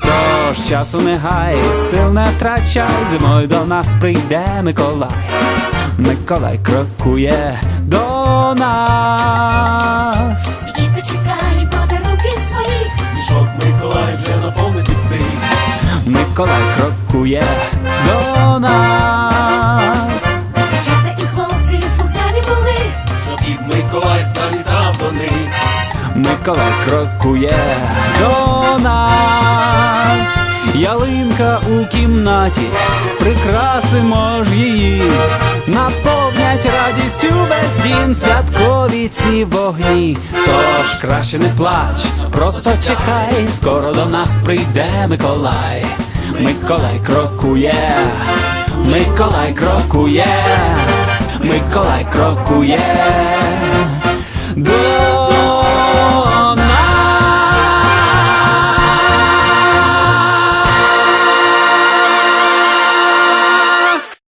Тож часу не гай, сил не втрачай, зимою до нас прийде Миколай. Миколай крокує до нас. Діти чекає подарунків своїх. Мішок Миколай вже наповнити встиг. Миколай крокує до нас. Дівчата і хлопці слухняні були. Щоб і Миколай завітав до них. Миколай крокує до нас. Ялинка у кімнаті, прикрасимо ж її, наповнять радістю весь дім святкові ці вогні. Тож краще не плач, просто чекай, скоро до нас прийде Миколай. Миколай крокує, Миколай крокує, Миколай крокує.